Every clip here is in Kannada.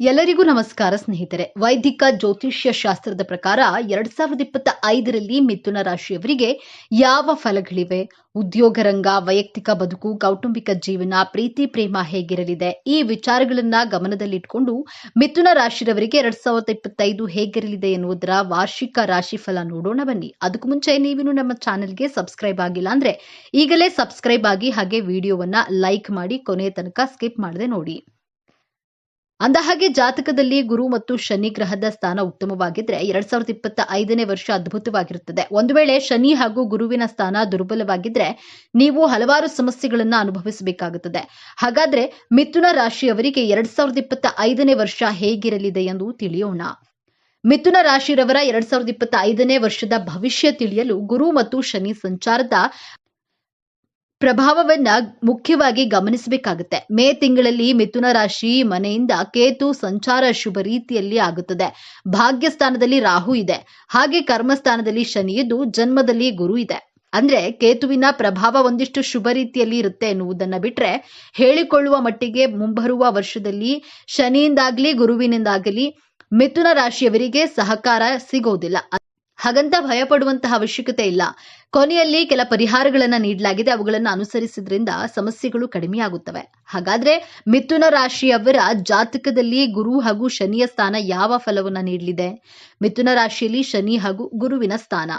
ಎಲ್ಲರಿಗೂ ನಮಸ್ಕಾರ, ಸ್ನೇಹಿತರೆ. ವೈದಿಕ ಜ್ಯೋತಿಷ್ಯ ಶಾಸ್ತ್ರದ ಪ್ರಕಾರ ಎರಡ್ ಸಾವಿರದ ಇಪ್ಪತ್ತ ಐದರಲ್ಲಿ ಮಿಥುನ ರಾಶಿಯವರಿಗೆ ಯಾವ ಫಲಗಳಿವೆ? ಉದ್ಯೋಗ ರಂಗ, ವೈಯಕ್ತಿಕ ಬದುಕು, ಕೌಟುಂಬಿಕ ಜೀವನ, ಪ್ರೀತಿ, ಪ್ರೇಮ ಹೇಗಿರಲಿದೆ? ಈ ವಿಚಾರಗಳನ್ನ ಗಮನದಲ್ಲಿಟ್ಟುಕೊಂಡು ಮಿಥುನ ರಾಶಿಯವರಿಗೆ ಎರಡ್ ಸಾವಿರದ ಇಪ್ಪತ್ತೈದು ಹೇಗಿರಲಿದೆ ಎನ್ನುವುದರ ವಾರ್ಷಿಕ ರಾಶಿ ಫಲ ನೋಡೋಣ ಬನ್ನಿ. ಅದಕ್ಕೂ ಮುಂಚೆ ನೀವಿನ್ನು ನಮ್ಮ ಚಾನೆಲ್ಗೆ ಸಬ್ಸ್ಕ್ರೈಬ್ ಆಗಿಲ್ಲ ಅಂದ್ರೆ ಈಗಲೇ ಸಬ್ಸ್ಕ್ರೈಬ್ ಆಗಿ ಹಾಗೆ ವಿಡಿಯೋವನ್ನ ಲೈಕ್ ಮಾಡಿ ಕೊನೆಯ ತನಕ ಸ್ಕಿಪ್ ಮಾಡದೆ ನೋಡಿ. ಅಂದಹಾಗೆ ಜಾತಕದಲ್ಲಿ ಗುರು ಮತ್ತು ಶನಿ ಗ್ರಹದ ಸ್ಥಾನ ಉತ್ತಮವಾಗಿದ್ರೆ ಎರಡ್ ಸಾವಿರದ ಇಪ್ಪತ್ತ ಐದನೇ ವರ್ಷ ಅದ್ಭುತವಾಗಿರುತ್ತದೆ. ಒಂದು ವೇಳೆ ಶನಿ ಹಾಗೂ ಗುರುವಿನ ಸ್ಥಾನ ದುರ್ಬಲವಾಗಿದ್ರೆ ನೀವು ಹಲವಾರು ಸಮಸ್ಯೆಗಳನ್ನ ಅನುಭವಿಸಬೇಕಾಗುತ್ತದೆ. ಹಾಗಾದ್ರೆ ಮಿಥುನ ರಾಶಿಯವರಿಗೆ ಎರಡ್ ಸಾವಿರದ ಇಪ್ಪತ್ತ ಐದನೇ ವರ್ಷ ಹೇಗಿರಲಿದೆ ಎಂದು ತಿಳಿಯೋಣ. ಮಿಥುನ ರಾಶಿರವರ ಎರಡ್ ಸಾವಿರದ ಇಪ್ಪತ್ತ ಐದನೇ ವರ್ಷದ ಭವಿಷ್ಯ ತಿಳಿಯಲು ಗುರು ಮತ್ತು ಶನಿ ಸಂಚಾರದ ಪ್ರಭಾವವನ್ನ ಮುಖ್ಯವಾಗಿ ಗಮನಿಸಬೇಕಾಗುತ್ತೆ. ಮೇ ತಿಂಗಳಲ್ಲಿ ಮಿಥುನ ರಾಶಿ ಮನೆಯಿಂದ ಕೇತು ಸಂಚಾರ ಶುಭ ರೀತಿಯಲ್ಲಿ ಆಗುತ್ತದೆ. ಭಾಗ್ಯ ಸ್ಥಾನದಲ್ಲಿ ರಾಹು ಇದೆ. ಹಾಗೆ ಕರ್ಮಸ್ಥಾನದಲ್ಲಿ ಶನಿ ಇದ್ದು ಜನ್ಮದಲ್ಲಿ ಗುರು ಇದೆ. ಅಂದ್ರೆ ಕೇತುವಿನ ಪ್ರಭಾವ ಒಂದಿಷ್ಟು ಶುಭ ರೀತಿಯಲ್ಲಿ ಇರುತ್ತೆ ಎನ್ನುವುದನ್ನ ಬಿಟ್ರೆ ಹೇಳಿಕೊಳ್ಳುವ ಮಟ್ಟಿಗೆ ಮುಂಬರುವ ವರ್ಷದಲ್ಲಿ ಶನಿಯಿಂದಾಗ್ಲಿ, ಗುರುವಿನಿಂದಾಗಲಿ ಮಿಥುನ ರಾಶಿಯವರಿಗೆ ಸಹಕಾರ ಸಿಗೋದಿಲ್ಲ. ಹಾಗಂತ ಭಯಪಡುವಂತಹ ಅವಶ್ಯಕತೆ ಇಲ್ಲ. ಕೊನೆಯಲ್ಲಿ ಕೆಲ ಪರಿಹಾರಗಳನ್ನ ನೀಡಲಾಗಿದೆ. ಅವುಗಳನ್ನು ಅನುಸರಿಸಿದ್ರಿಂದ ಸಮಸ್ಯೆಗಳು ಕಡಿಮೆಯಾಗುತ್ತವೆ ಹಾಗಾದ್ರೆ ಮಿಥುನ ರಾಶಿಯವರ ಜಾತಕದಲ್ಲಿ ಗುರು ಹಾಗೂ ಶನಿಯ ಸ್ಥಾನ ಯಾವ ಫಲವನ್ನ ನೀಡಲಿದೆ? ಮಿಥುನ ರಾಶಿಯಲ್ಲಿ ಶನಿ ಹಾಗೂ ಗುರುವಿನ ಸ್ಥಾನ.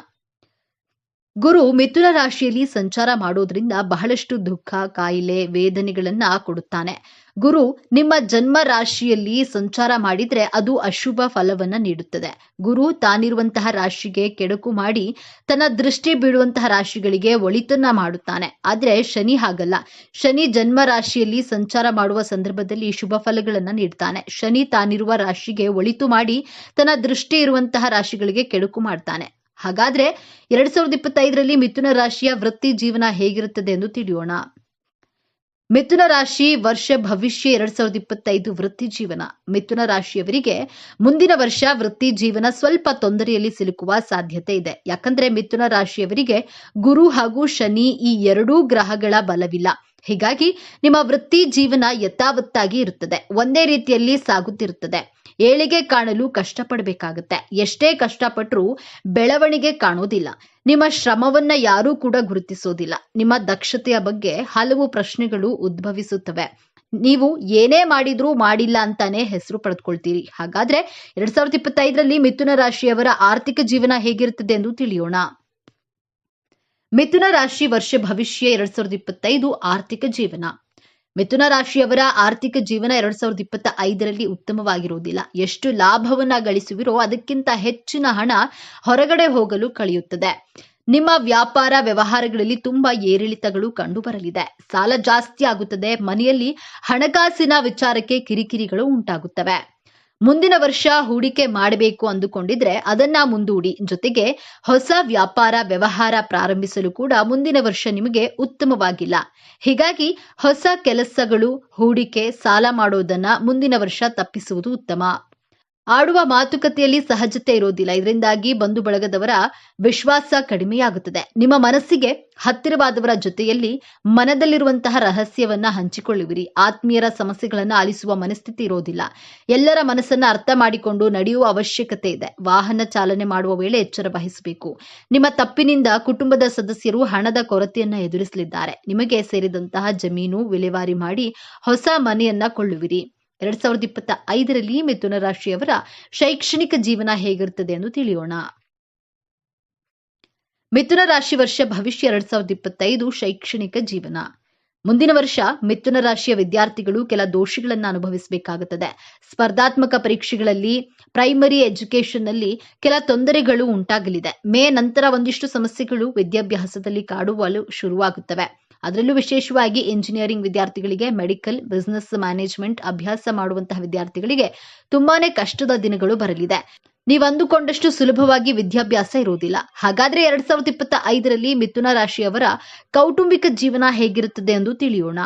ಗುರು ಮಿಥುನ ರಾಶಿಯಲ್ಲಿ ಸಂಚಾರ ಮಾಡೋದ್ರಿಂದ ಬಹಳಷ್ಟು ದುಃಖ, ಕಾಯಿಲೆ, ವೇದನೆಗಳನ್ನ ಕೊಡುತ್ತಾನೆ. ಗುರು, ನಿಮ್ಮ ಜನ್ಮ ರಾಶಿಯಲ್ಲಿ ಸಂಚಾರ ಮಾಡಿದ್ರೆ ಅದು ಅಶುಭ ಫಲವನ್ನ ನೀಡುತ್ತದೆ. ಗುರು ತಾನಿರುವಂತಹ ರಾಶಿಗೆ ಕೆಡಕು ಮಾಡಿ ತನ್ನ ದೃಷ್ಟಿ ಬೀಳುವಂತಹ ರಾಶಿಗಳಿಗೆ ಒಳಿತನ್ನ ಮಾಡುತ್ತಾನೆ. ಆದ್ರೆ ಶನಿ ಹಾಗಲ್ಲ. ಶನಿ ಜನ್ಮ ರಾಶಿಯಲ್ಲಿ ಸಂಚಾರ ಮಾಡುವ ಸಂದರ್ಭದಲ್ಲಿ ಶುಭ ಫಲಗಳನ್ನ ನೀಡ್ತಾನೆ. ಶನಿ ತಾನಿರುವ ರಾಶಿಗೆ ಒಳಿತು ಮಾಡಿ ತನ್ನ ದೃಷ್ಟಿ ಇರುವಂತಹ ರಾಶಿಗಳಿಗೆ ಕೆಡಕು ಮಾಡ್ತಾನೆ. ಹಾಗಾದ್ರೆ ಎರಡ್ ಸಾವಿರದ ಇಪ್ಪತ್ತೈದರಲ್ಲಿ ಮಿಥುನ ರಾಶಿಯ ವೃತ್ತಿ ಜೀವನ ಹೇಗಿರುತ್ತದೆ ಎಂದು ತಿಳಿಯೋಣ. ಮಿಥುನ ರಾಶಿ ವರ್ಷ ಭವಿಷ್ಯ ಎರಡ್ ಸಾವಿರದ ಇಪ್ಪತ್ತೈದು ವೃತ್ತಿ ಜೀವನ. ಮಿಥುನ ರಾಶಿಯವರಿಗೆ ಮುಂದಿನ ವರ್ಷ ವೃತ್ತಿ ಜೀವನ ಸ್ವಲ್ಪ ತೊಂದರೆಯಲ್ಲಿ ಸಿಲುಕುವ ಸಾಧ್ಯತೆ ಇದೆ. ಯಾಕಂದ್ರೆ ಮಿಥುನ ರಾಶಿಯವರಿಗೆ ಗುರು ಹಾಗೂ ಶನಿ ಈ ಎರಡೂ ಗ್ರಹಗಳ ಬಲವಿಲ್ಲ. ಹೀಗಾಗಿ ನಿಮ್ಮ ವೃತ್ತಿ ಜೀವನ ಯಥಾವತ್ತಾಗಿ ಇರುತ್ತದೆ. ಒಂದೇ ರೀತಿಯಲ್ಲಿ ಸಾಗುತ್ತಿರುತ್ತದೆ. ಏಳಿಗೆ ಕಾಣಲು ಕಷ್ಟಪಡಬೇಕಾಗುತ್ತೆ. ಎಷ್ಟೇ ಕಷ್ಟಪಟ್ಟರೂ ಬೆಳವಣಿಗೆ ಕಾಣೋದಿಲ್ಲ. ನಿಮ್ಮ ಶ್ರಮವನ್ನ ಯಾರೂ ಕೂಡ ಗುರುತಿಸೋದಿಲ್ಲ. ನಿಮ್ಮ ದಕ್ಷತೆಯ ಬಗ್ಗೆ ಹಲವು ಪ್ರಶ್ನೆಗಳು ಉದ್ಭವಿಸುತ್ತವೆ. ನೀವು ಏನೇ ಮಾಡಿದ್ರೂ ಮಾಡಿಲ್ಲ ಅಂತಾನೆ ಹೆಸರು ಪಡೆದುಕೊಳ್ತೀರಿ. ಹಾಗಾದ್ರೆ ಎರಡ್ ಸಾವಿರದ ಇಪ್ಪತ್ತೈದರಲ್ಲಿ ಮಿಥುನ ರಾಶಿಯವರ ಆರ್ಥಿಕ ಜೀವನ ಹೇಗಿರುತ್ತದೆ ಎಂದು ತಿಳಿಯೋಣ. ಮಿಥುನ ರಾಶಿ ವರ್ಷ ಭವಿಷ್ಯ ಎರಡ್ ಸಾವಿರದ ಇಪ್ಪತ್ತೈದು ಆರ್ಥಿಕ ಜೀವನ. ಮಿಥುನ ರಾಶಿಯವರ ಆರ್ಥಿಕ ಜೀವನ ಎರಡ್ ಸಾವಿರದ ಇಪ್ಪತ್ತ ಐದರಲ್ಲಿ ಉತ್ತಮವಾಗಿರುವುದಿಲ್ಲ. ಎಷ್ಟು ಲಾಭವನ್ನ ಗಳಿಸುವಿರೋ ಅದಕ್ಕಿಂತ ಹೆಚ್ಚಿನ ಹಣ ಹೊರಗಡೆ ಹೋಗಲು ಕಳೆಯುತ್ತದೆ. ನಿಮ್ಮ ವ್ಯಾಪಾರ ವ್ಯವಹಾರಗಳಲ್ಲಿ ತುಂಬಾ ಏರಿಳಿತಗಳು ಕಂಡುಬರಲಿದೆ. ಸಾಲ ಜಾಸ್ತಿ ಆಗುತ್ತದೆ. ಮನೆಯಲ್ಲಿ ಹಣಕಾಸಿನ ವಿಚಾರಕ್ಕೆ ಕಿರಿಕಿರಿಗಳು ಉಂಟಾಗುತ್ತವೆ. ಮುಂದಿನ ವರ್ಷ ಹೂಡಿಕೆ ಮಾಡಬೇಕು ಅಂದುಕೊಂಡಿದ್ರೆ ಅದನ್ನ ಮುಂದೂಡಿ. ಜೊತೆಗೆ ಹೊಸ ವ್ಯಾಪಾರ, ವ್ಯವಹಾರ ಪ್ರಾರಂಭಿಸಲು ಕೂಡ ಮುಂದಿನ ವರ್ಷ ನಿಮಗೆ ಉತ್ತಮವಾಗಿಲ್ಲ. ಹೀಗಾಗಿ ಹೊಸ ಕೆಲಸಗಳು, ಹೂಡಿಕೆ, ಸಾಲ ಮಾಡೋದನ್ನ ಮುಂದಿನ ವರ್ಷ ತಪ್ಪಿಸುವುದು ಉತ್ತಮ. ಆಡುವ ಮಾತುಕತೆಯಲ್ಲಿ ಸಹಜತೆ ಇರೋದಿಲ್ಲ. ಇದರಿಂದಾಗಿ ಬಂಧು ಬಳಗದವರ ವಿಶ್ವಾಸ ಕಡಿಮೆಯಾಗುತ್ತದೆ. ನಿಮ್ಮ ಮನಸ್ಸಿಗೆ ಹತ್ತಿರವಾದವರ ಜೊತೆಯಲ್ಲಿ ಮನದಲ್ಲಿರುವಂತಹ ರಹಸ್ಯವನ್ನ ಹಂಚಿಕೊಳ್ಳುವಿರಿ. ಆತ್ಮೀಯರ ಸಮಸ್ಯೆಗಳನ್ನ ಆಲಿಸುವ ಮನಸ್ಥಿತಿ ಇರೋದಿಲ್ಲ. ಎಲ್ಲರ ಮನಸ್ಸನ್ನ ಅರ್ಥ ಮಾಡಿಕೊಂಡು ನಡೆಯುವ ಅವಶ್ಯಕತೆ ಇದೆ. ವಾಹನ ಚಾಲನೆ ಮಾಡುವ ವೇಳೆ ಎಚ್ಚರ ವಹಿಸಬೇಕು. ನಿಮ್ಮ ತಪ್ಪಿನಿಂದ ಕುಟುಂಬದ ಸದಸ್ಯರು ಹಣದ ಕೊರತೆಯನ್ನ ಎದುರಿಸಲಿದ್ದಾರೆ. ನಿಮಗೆ ಸೇರಿದಂತಹ ಜಮೀನು, ವಿಲೇವಾರಿ ಮಾಡಿ ಹೊಸ ಮನೆಯನ್ನ ಕೊಳ್ಳುವಿರಿ. ಎರಡ್ ಸಾವಿರದ ಇಪ್ಪತ್ತ ಐದರಲ್ಲಿ ಮಿಥುನ ರಾಶಿಯವರ ಶೈಕ್ಷಣಿಕ ಜೀವನ ಹೇಗಿರುತ್ತದೆ ಎಂದು ತಿಳಿಯೋಣ. ಮಿಥುನ ರಾಶಿ ವರ್ಷ ಭವಿಷ್ಯ ಎರಡ್ ಸಾವಿರದ ಇಪ್ಪತ್ತೈದು ಶೈಕ್ಷಣಿಕ ಜೀವನ. ಮುಂದಿನ ವರ್ಷ ಮಿಥುನ ರಾಶಿಯ ವಿದ್ಯಾರ್ಥಿಗಳು ಕೆಲ ದೋಷಗಳನ್ನ ಅನುಭವಿಸಬೇಕಾಗುತ್ತದೆ. ಸ್ಪರ್ಧಾತ್ಮಕ ಪರೀಕ್ಷೆಗಳಲ್ಲಿ ಪ್ರೈಮರಿ ಎಜುಕೇಶನ್ನಲ್ಲಿ ಕೆಲ ತೊಂದರೆಗಳು ಉಂಟಾಗಲಿದೆ. ಮೇ ನಂತರ ಒಂದಿಷ್ಟು ಸಮಸ್ಯೆಗಳು ವಿದ್ಯಾಭ್ಯಾಸದಲ್ಲಿ ಕಾಡುವಲು ಶುರುವಾಗುತ್ತವೆ. ಅದರಲ್ಲೂ ವಿಶೇಷವಾಗಿ ಇಂಜಿನಿಯರಿಂಗ್ ವಿದ್ಯಾರ್ಥಿಗಳಿಗೆ ಮೆಡಿಕಲ್ ಬಿಸ್ನೆಸ್ ಮ್ಯಾನೇಜ್ಮೆಂಟ್ ಅಭ್ಯಾಸ ಮಾಡುವಂತಹ ವಿದ್ಯಾರ್ಥಿಗಳಿಗೆ ತುಂಬಾನೇ ಕಷ್ಟದ ದಿನಗಳು ಬರಲಿದೆ. ನೀವು ಅಂದುಕೊಂಡಷ್ಟು ಸುಲಭವಾಗಿ ವಿದ್ಯಾಭ್ಯಾಸ ಇರುವುದಿಲ್ಲ. ಹಾಗಾದ್ರೆ ಎರಡ್ ಸಾವಿರದ ಇಪ್ಪತ್ತ ಐದರಲ್ಲಿ ಮಿಥುನ ರಾಶಿಯವರ ಕೌಟುಂಬಿಕ ಜೀವನ ಹೇಗಿರುತ್ತದೆ ಎಂದು ತಿಳಿಯೋಣ.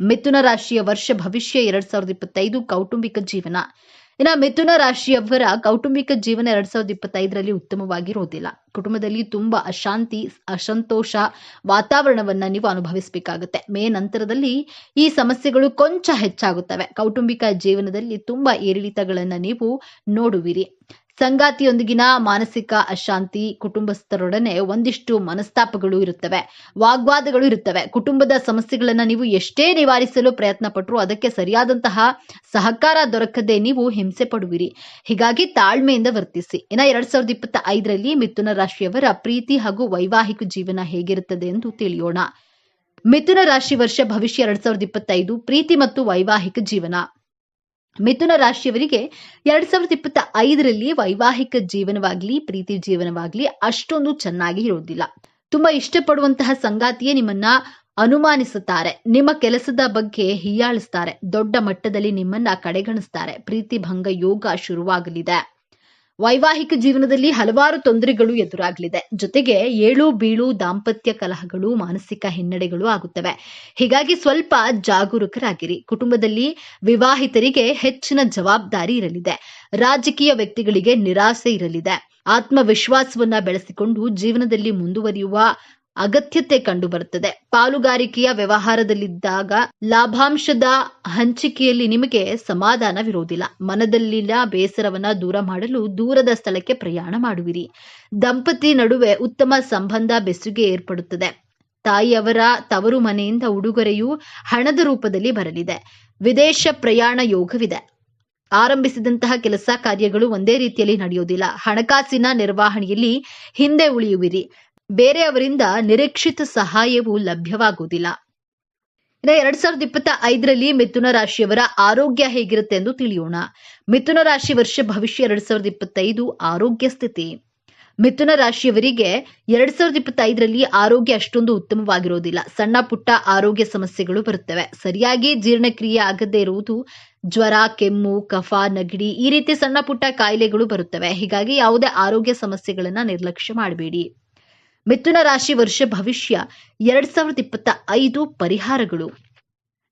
ಮಿಥುನ ರಾಶಿಯ ವರ್ಷ ಭವಿಷ್ಯ ಎರಡ್ ಸಾವಿರದ ಇಪ್ಪತ್ತೈದು ಕೌಟುಂಬಿಕ ಜೀವನ. ಇನ್ನು ಮಿಥುನ ರಾಶಿಯವರ ಕೌಟುಂಬಿಕ ಜೀವನ ಎರಡ್ ಸಾವಿರದ ಇಪ್ಪತ್ತೈದರಲ್ಲಿ ಉತ್ತಮವಾಗಿರೋದಿಲ್ಲ. ಕುಟುಂಬದಲ್ಲಿ ತುಂಬಾ ಅಶಾಂತಿ, ಅಸಂತೋಷ ವಾತಾವರಣವನ್ನ ನೀವು ಅನುಭವಿಸಬೇಕಾಗುತ್ತೆ. ಮೇ ನಂತರದಲ್ಲಿ ಈ ಸಮಸ್ಯೆಗಳು ಕೊಂಚ ಹೆಚ್ಚಾಗುತ್ತವೆ. ಕೌಟುಂಬಿಕ ಜೀವನದಲ್ಲಿ ತುಂಬಾ ಏರಿಳಿತಗಳನ್ನ ನೀವು ನೋಡುವಿರಿ. ಸಂಗಾತಿಯೊಂದಿಗಿನ ಮಾನಸಿಕ ಅಶಾಂತಿ ಕುಟುಂಬಸ್ಥರೊಡನೆ ಒಂದಿಷ್ಟು ಮನಸ್ತಾಪಗಳು ಇರುತ್ತವೆ, ವಾಗ್ವಾದಗಳು ಇರುತ್ತವೆ. ಕುಟುಂಬದ ಸಮಸ್ಯೆಗಳನ್ನು ನೀವು ಎಷ್ಟೇ ನಿವಾರಿಸಲು ಪ್ರಯತ್ನ ಪಟ್ಟರು ಅದಕ್ಕೆ ಸರಿಯಾದಂತಹ ಸಹಕಾರ ದೊರಕದೆ ನೀವು ಹಿಂಸೆ ಪಡುವಿರಿ. ಹೀಗಾಗಿ ತಾಳ್ಮೆಯಿಂದ ವರ್ತಿಸಿ. ಇನ್ನ ಎರಡ್ ಸಾವಿರದ ಇಪ್ಪತ್ತ ಐದರಲ್ಲಿ ಮಿಥುನ ರಾಶಿಯವರ ಪ್ರೀತಿ ಹಾಗೂ ವೈವಾಹಿಕ ಜೀವನ ಹೇಗಿರುತ್ತದೆ ಎಂದು ತಿಳಿಯೋಣ. ಮಿಥುನ ರಾಶಿ ವರ್ಷ ಭವಿಷ್ಯ ಎರಡ್ ಸಾವಿರದ ಇಪ್ಪತ್ತೈದು, ಪ್ರೀತಿ ಮತ್ತು ವೈವಾಹಿಕ ಜೀವನ. ಮಿಥುನ ರಾಶಿಯವರಿಗೆ ಎರಡ್ ಸಾವಿರದ ಇಪ್ಪತ್ತ ಐದರಲ್ಲಿ ವೈವಾಹಿಕ ಜೀವನವಾಗ್ಲಿ, ಪ್ರೀತಿ ಜೀವನವಾಗ್ಲಿ ಅಷ್ಟೊಂದು ಚೆನ್ನಾಗಿ ಇರೋದಿಲ್ಲ. ತುಂಬಾ ಇಷ್ಟಪಡುವಂತಹ ಸಂಗಾತಿಯೇ ನಿಮ್ಮನ್ನ ಅನುಮಾನಿಸುತ್ತಾರೆ. ನಿಮ್ಮ ಕೆಲಸದ ಬಗ್ಗೆ ಹೀಯಾಳಿಸ್ತಾರೆ. ದೊಡ್ಡ ಮಟ್ಟದಲ್ಲಿ ನಿಮ್ಮನ್ನ ಕಡೆಗಣಿಸ್ತಾರೆ. ಪ್ರೀತಿ ಭಂಗ ಯೋಗ ಶುರುವಾಗಲಿದೆ. ವೈವಾಹಿಕ ಜೀವನದಲ್ಲಿ ಹಲವಾರು ತೊಂದರೆಗಳು ಎದುರಾಗಲಿದೆ. ಜೊತೆಗೆ ಏಳು ಬೀಳು ದಾಂಪತ್ಯ ಕಲಹಗಳು ಮಾನಸಿಕ ಹಿನ್ನಡೆಗಳು ಆಗುತ್ತವೆ. ಹೀಗಾಗಿ ಸ್ವಲ್ಪ ಜಾಗರೂಕರಾಗಿರಿ. ಕುಟುಂಬದಲ್ಲಿ ವಿವಾಹಿತರಿಗೆ ಹೆಚ್ಚಿನ ಜವಾಬ್ದಾರಿ ಇರಲಿದೆ. ರಾಜಕೀಯ ವ್ಯಕ್ತಿಗಳಿಗೆ ನಿರಾಸೆ ಇರಲಿದೆ. ಆತ್ಮವಿಶ್ವಾಸವನ್ನ ಬೆಳೆಸಿಕೊಂಡು ಜೀವನದಲ್ಲಿ ಮುಂದುವರಿಯುವ ಅಗತ್ಯತೆ ಕಂಡುಬರುತ್ತದೆ. ಪಾಲುಗಾರಿಕೆಯ ವ್ಯವಹಾರದಲ್ಲಿದ್ದಾಗ ಲಾಭಾಂಶದ ಹಂಚಿಕೆಯಲ್ಲಿ ನಿಮಗೆ ಸಮಾಧಾನವಿರುವುದಿಲ್ಲ. ಮನದಲ್ಲಿನ ಬೇಸರವನ್ನ ದೂರ ಮಾಡಲು ದೂರದ ಸ್ಥಳಕ್ಕೆ ಪ್ರಯಾಣ ಮಾಡುವಿರಿ. ದಂಪತಿ ನಡುವೆ ಉತ್ತಮ ಸಂಬಂಧ ಬೆಸುಗೆ ಏರ್ಪಡುತ್ತದೆ. ತಾಯಿಯವರ ತವರು ಮನೆಯಿಂದ ಉಡುಗೊರೆಯು ಹಣದ ರೂಪದಲ್ಲಿ ಬರಲಿದೆ. ವಿದೇಶ ಪ್ರಯಾಣ ಯೋಗವಿದೆ. ಆರಂಭಿಸಿದಂತಹ ಕೆಲಸ ಕಾರ್ಯಗಳು ಒಂದೇ ರೀತಿಯಲ್ಲಿ ನಡೆಯುವುದಿಲ್ಲ. ಹಣಕಾಸಿನ ನಿರ್ವಹಣೆಯಲ್ಲಿ ಹಿಂದೆ ಉಳಿಯುವಿರಿ. ಬೇರೆಯವರಿಂದ ನಿರೀಕ್ಷಿತ ಸಹಾಯವು ಲಭ್ಯವಾಗುವುದಿಲ್ಲ. ಇನ್ನು ಎರಡ್ ಸಾವಿರದ ಇಪ್ಪತ್ತ ಐದರಲ್ಲಿ ಮಿಥುನ ರಾಶಿಯವರ ಆರೋಗ್ಯ ಹೇಗಿರುತ್ತೆ ಎಂದು ತಿಳಿಯೋಣ. ಮಿಥುನ ರಾಶಿ ವರ್ಷ ಭವಿಷ್ಯ ಎರಡ್ ಸಾವಿರದ ಇಪ್ಪತ್ತೈದು ಆರೋಗ್ಯ ಸ್ಥಿತಿ. ಮಿಥುನ ರಾಶಿಯವರಿಗೆ ಎರಡ್ ಸಾವಿರದ ಇಪ್ಪತ್ತೈದರಲ್ಲಿ ಆರೋಗ್ಯ ಅಷ್ಟೊಂದು ಉತ್ತಮವಾಗಿರೋದಿಲ್ಲ ಸಣ್ಣ ಪುಟ್ಟ ಆರೋಗ್ಯ ಸಮಸ್ಯೆಗಳು ಬರುತ್ತವೆ. ಸರಿಯಾಗಿ ಜೀರ್ಣಕ್ರಿಯೆ ಆಗದೇ ಇರುವುದು ಜ್ವರ, ಕೆಮ್ಮು, ಕಫ, ನಗಡಿ ಈ ರೀತಿ ಸಣ್ಣ ಪುಟ್ಟ ಕಾಯಿಲೆಗಳು ಬರುತ್ತವೆ. ಹೀಗಾಗಿ ಯಾವುದೇ ಆರೋಗ್ಯ ಸಮಸ್ಯೆಗಳನ್ನ ನಿರ್ಲಕ್ಷ್ಯ ಮಾಡಬೇಡಿ. ಮಿಥುನ ರಾಶಿ ವರ್ಷ ಭವಿಷ್ಯ ಎರಡ್ ಸಾವಿರದ ಇಪ್ಪತ್ತ ಐದು ಪರಿಹಾರಗಳು.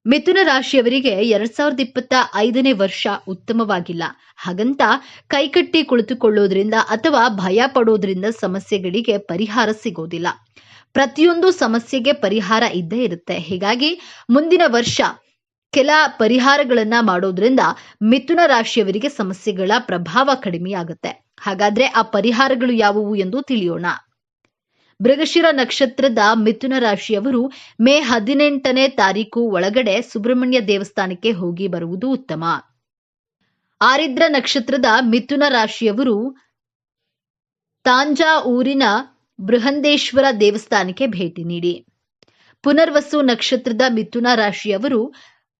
ಮಿಥುನ ರಾಶಿಯವರಿಗೆ ಎರಡ್ ಸಾವಿರದ ಇಪ್ಪತ್ತ ಐದನೇ ವರ್ಷ ಉತ್ತಮವಾಗಿಲ್ಲ. ಹಾಗಂತ ಕೈಕಟ್ಟಿ ಕುಳಿತುಕೊಳ್ಳೋದ್ರಿಂದ ಅಥವಾ ಭಯ ಪಡೋದ್ರಿಂದ ಸಮಸ್ಯೆಗಳಿಗೆ ಪರಿಹಾರ ಸಿಗೋದಿಲ್ಲ. ಪ್ರತಿಯೊಂದು ಸಮಸ್ಯೆಗೆ ಪರಿಹಾರ ಇದ್ದೇ ಇರುತ್ತೆ. ಹೀಗಾಗಿ ಮುಂದಿನ ವರ್ಷ ಕೆಲ ಪರಿಹಾರಗಳನ್ನ ಮಾಡೋದ್ರಿಂದ ಮಿಥುನ ರಾಶಿಯವರಿಗೆ ಸಮಸ್ಯೆಗಳ ಪ್ರಭಾವ ಕಡಿಮೆಯಾಗುತ್ತೆ. ಹಾಗಾದ್ರೆ ಆ ಪರಿಹಾರಗಳು ಯಾವುವು ಎಂದು ತಿಳಿಯೋಣ. ಮೃಗಶಿರ ನಕ್ಷತ್ರದ ಮಿಥುನ ರಾಶಿಯವರು ಮೇ ಹದಿನೆಂಟನೇ ತಾರೀಕು ಒಳಗಡೆ ಸುಬ್ರಹ್ಮಣ್ಯ ದೇವಸ್ಥಾನಕ್ಕೆ ಹೋಗಿ ಬರುವುದು ಉತ್ತಮ. ಆರಿದ್ರ ನಕ್ಷತ್ರದ ಮಿಥುನ ರಾಶಿಯವರು ತಾಂಜಾ ಊರಿನ ಬೃಹಂದೇಶ್ವರ ದೇವಸ್ಥಾನಕ್ಕೆ ಭೇಟಿ ನೀಡಿ. ಪುನರ್ವಸು ನಕ್ಷತ್ರದ ಮಿಥುನ ರಾಶಿಯವರು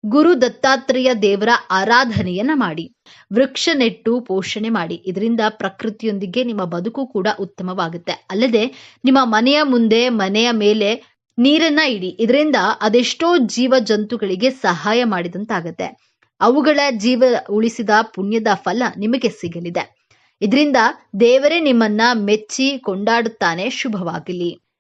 ಗುರು ದತ್ತಾತ್ರೇಯ ದೇವರ ಆರಾಧನೆಯನ್ನ ಮಾಡಿ, ವೃಕ್ಷ ನೆಟ್ಟು ಪೋಷಣೆ ಮಾಡಿ. ಇದರಿಂದ ಪ್ರಕೃತಿಯೊಂದಿಗೆ ನಿಮ್ಮ ಬದುಕು ಕೂಡ ಉತ್ತಮವಾಗುತ್ತೆ. ಅಲ್ಲದೆ ನಿಮ್ಮ ಮನೆಯ ಮುಂದೆ, ಮನೆಯ ಮೇಲೆ ನೀರನ್ನ ಇಡಿ. ಇದರಿಂದ ಅದೆಷ್ಟೋ ಜೀವ ಜಂತುಗಳಿಗೆ ಸಹಾಯ ಮಾಡಿದಂತಾಗತ್ತೆ. ಅವುಗಳ ಜೀವ ಉಳಿಸಿದ ಪುಣ್ಯದ ಫಲ ನಿಮಗೆ ಸಿಗಲಿದೆ. ಇದರಿಂದ ದೇವರೇ ನಿಮ್ಮನ್ನ ಮೆಚ್ಚಿ ಕೊಂಡಾಡುತ್ತಾನೆ ಶುಭವಾಗಲಿ.